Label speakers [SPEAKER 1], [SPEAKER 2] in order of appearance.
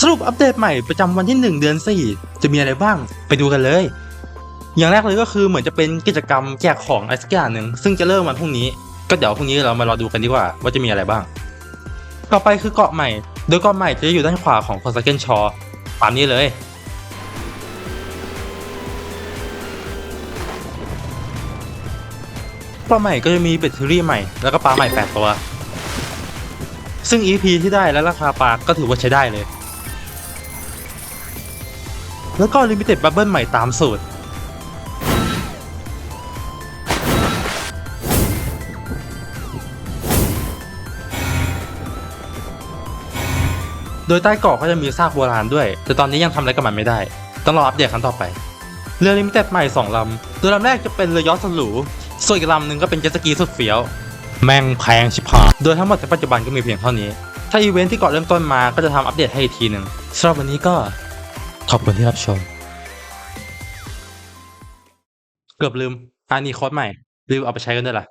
[SPEAKER 1] สรุปอัปเดตใหม่ประจำวันที่ 1 เดือน 4 จะมีอะไรบ้างไปดูกันเลย อย่างแรกเลยก็คือเหมือนจะเป็นกิจกรรมแจกของอะไรสักอย่างหนึ่งซึ่งจะเริ่มวันพรุ่งนี้ ก็เดี๋ยวพรุ่งนี้เรามารอดูกันดีกว่าว่าจะมีอะไรบ้าง ต่อไปคือเกาะใหม่ โดยเกาะใหม่จะอยู่ด้านขวาของ Forsaken Shore ตามนี้เลยเกาะใหม่ก็จะมีเบตเทอรี่ใหม่แล้วก็ปลาใหม่8ตัว ซึ่ง EP ที่ได้และราคาปลาก็ถือว่าใช้ได้เลย แล้วก็ Limited Bubble ใหม่ตามสูตร โดยใต้เกาะก็จะมีซากโบราณด้วย แต่ตอนนี้ยังทำอะไรกับมันไม่ได้ ต้องรออัปเดตครั้งต่อไป เรือลิมิเต็ดใหม่ 2 ลำ โดยลำแรกจะเป็นเรือยอชต์สลูส่วนอีกลำหนึ่งก็เป็นเจ็ตสกีสุดเฟี้ยว แม่งแพงชิบหายโดยทั้งหมดในปัจจุบันก็มีเพียงเท่านี้ ถ้าอีเวนท์ที่เกาะเริ่มต้นมาก็จะทำอัปเดตให้อีกทีหนึ่งสำหรับวันนี้ก็ อบคุณที่รับชม เกือบลืมอันนี้โค้ดใหม่ลืมเอาไปใช้กันด้วยล่ะ